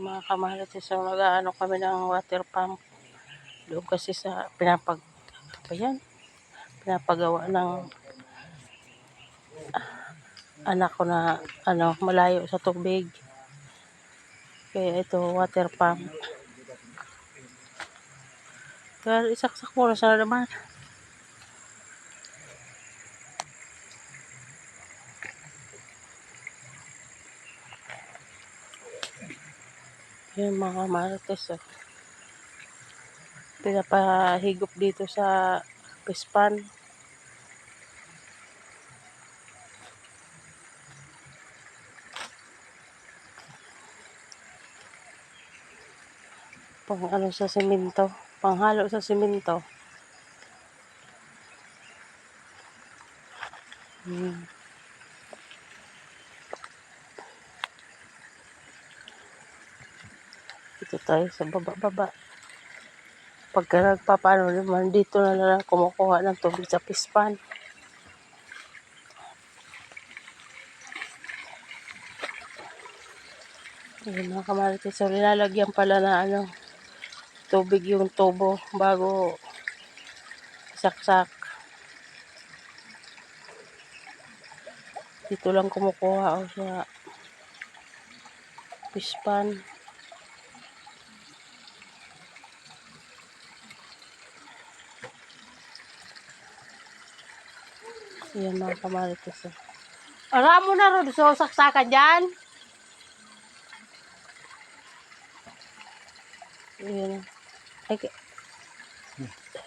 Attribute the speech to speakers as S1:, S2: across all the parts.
S1: mga kamalatis so mag-ano kami ng water pump. Doon kasi sa pinapag ano yan? Pinapagawa ng ah, anak ko na ano malayo sa tubig. Kaya ito water pump. Kaya isaksak mo na sa naman Yan mga marites oh. Pinapahigop dito sa pispan. Pang ano sa simento. Panghalo sa simento. Hmm. Dito tayo sa baba-baba. Pagka nagpapano naman, dito na lang kumukuha ng tubig sa pispan. Ayun mga kamarites. So, nilalagyan pala na ano, tubig yung tubo bago saksak. Dito lang kumukuha o sa pispan. Yan mga kamarites. oh. Ara mo na ron so saksakan dyan. Yan. Ay,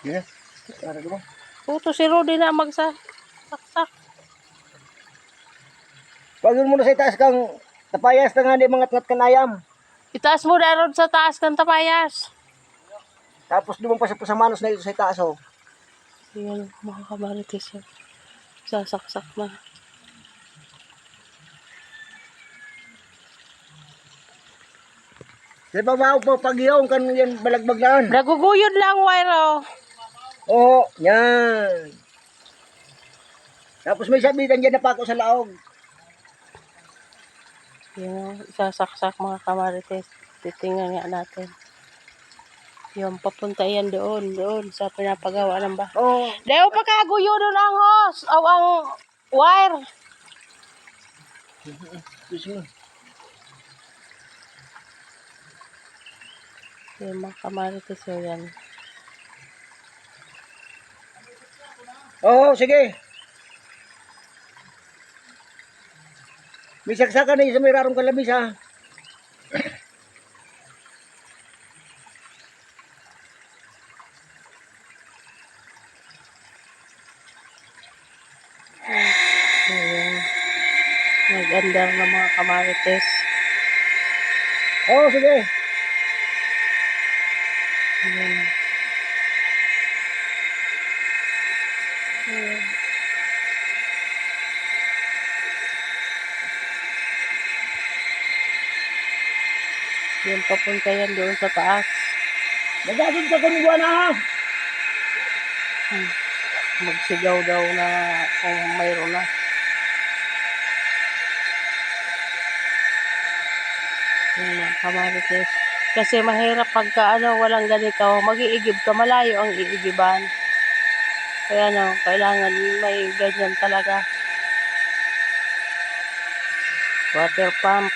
S2: Yes. Ko ba?
S1: puto si Rudy na magsa saksak.
S2: Pag yun muna sa itaas kang tapayas na nga di mga tngat kanayam.
S1: Itaas mo na ron sa taas kang tapayas.
S2: Tapos lumang pa sa pusamanos na ito sa itaas oh.
S1: Yan mga kamarites. oh. Sasaksak na.
S2: Sa babaw po pag yung kan yan balagbag naan.
S1: Naguguyod lang, Wairo.
S2: Oo, yan. Tapos may sabitan dyan na pa ako sa laog.
S1: Yan, sasaksak mga kamarites. Titingnan nga natin. Yung papunta yan doon, doon sa pinapagawa ng ba.
S2: Oo.
S1: Deo pa kaguyo doon ang hose, o ang wire. Yung mga kamarites so yan.
S2: Oo, sige. May saksakan na yun sa may rarong kalamis ha.
S1: Ayan. Nag-andar ng mga kamarites.
S2: Oo, sige.
S1: Ayan. Ayan. Yan papunta yan doon sa taas.
S2: Nagagod ka kung buwan na.
S1: Hmm. Magsigaw daw na kung mayroon na. Yung mga kamarites. Kasi mahirap pagka ano, walang ganito, mag-iigib ka, malayo ang iigiban. Kaya no, kailangan may ganyan talaga. Water pump.